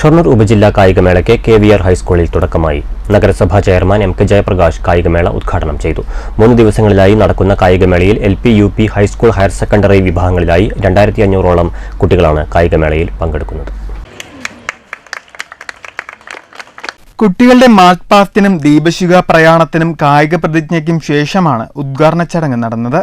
ഷൊർണൂർ ഉപജില്ലാ കായികമേളയ്ക്ക് K V R ഹൈസ്കൂളിൽ തുടക്കമായി. നഗരസഭാ ചെയർമാൻ എം കെ ജയപ്രകാശ് കായികമേള ഉദ്ഘാടനം ചെയ്തു. മൂന്ന് ദിവസങ്ങളിലായി നടക്കുന്ന കായികമേളയിൽ L P U P high school higher secondary വിഭാഗങ്ങളിലായി രണ്ടായിരത്തി അഞ്ഞൂറോളം കുട്ടികളാണ് കായികമേളയിൽ പങ്കെടുക്കുന്നത്. കുട്ടികളുടെ മാർച്ച് പാസ്റ്റിനും ദീപശിഖ പ്രയാണത്തിനും കായിക പ്രതിജ്ഞയ്ക്കും ശേഷമാണ് ഉദ്ഘാടന ചടങ്ങ് നടന്നത്.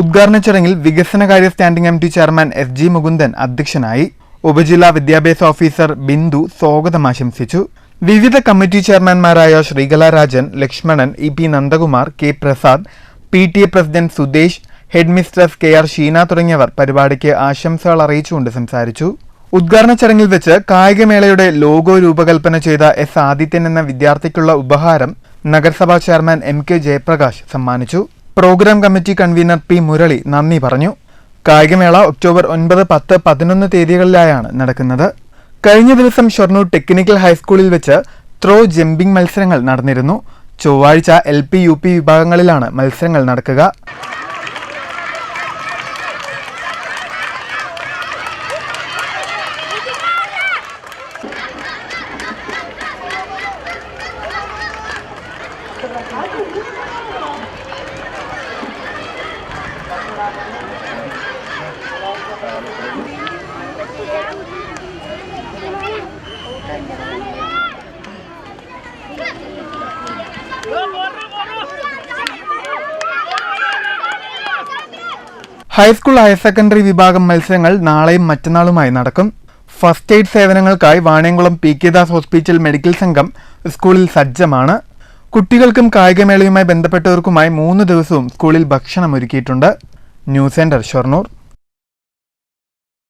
ഉദ്ഘാടന ചടങ്ങിൽ വികസനകാര്യ standing committee chairman S G Mukundan അധ്യക്ഷനായി ഉപജില്ലാ വിദ്യാഭ്യാസ ഓഫീസർ ബിന്ദു സ്വാഗതം ആശംസിച്ചു. വിവിധ committee ചെയർമാൻമാരായ Sreekala Rajan Lakshmanan E P Nandakumar K Prasad P T A president Sudesh headmistress K R Sheena തുടങ്ങിയവർ പരിപാടിക്ക് ആശംസകൾ അറിയിച്ചുകൊണ്ട് സംസാരിച്ചു. ഉദ്ഘാടന ചടങ്ങിൽ വെച്ച് കായികമേളയുടെ ലോഗോ രൂപകൽപ്പന ചെയ്ത എസ് ആദിത്യൻ എന്ന വിദ്യാർത്ഥിക്കുള്ള ഉപഹാരം നഗരസഭാ ചെയർമാൻ എം കെ ജയപ്രകാശ് സമ്മാനിച്ചു. Programme committee convener P Murali നന്ദി പറഞ്ഞു. കായികമേള ഒക്ടോബർ ഒൻപത് പത്ത് പതിനൊന്ന് തീയതികളിലായാണ് നടക്കുന്നത്. കഴിഞ്ഞ ദിവസം ഷൊർണൂർ ടെക്നിക്കൽ ഹൈസ്കൂളിൽ വെച്ച് ത്രോ ജമ്പിംഗ് മത്സരങ്ങൾ നടന്നിരുന്നു. ചൊവ്വാഴ്ച എൽ പി യു പി വിഭാഗങ്ങളിലാണ് മത്സരങ്ങൾ നടക്കുക. ഹൈസ്കൂൾ ഹയർ സെക്കൻഡറി വിഭാഗം മത്സരങ്ങൾ നാളെയും മറ്റന്നാളുമായി നടക്കും. ഫസ്റ്റ് എയ്ഡ് സേവനങ്ങൾക്കായി Vaniyamkulam P K Das hospital medical സംഘം സ്കൂളിൽ സജ്ജമാണ്. കുട്ടികൾക്കും കായികമേളയുമായി ബന്ധപ്പെട്ടവർക്കുമായി മൂന്ന് ദിവസവും സ്കൂളിൽ ഭക്ഷണം ഒരുക്കിയിട്ടുണ്ട് ന്യൂസ് സെന്റർ ഷൊർണൂർ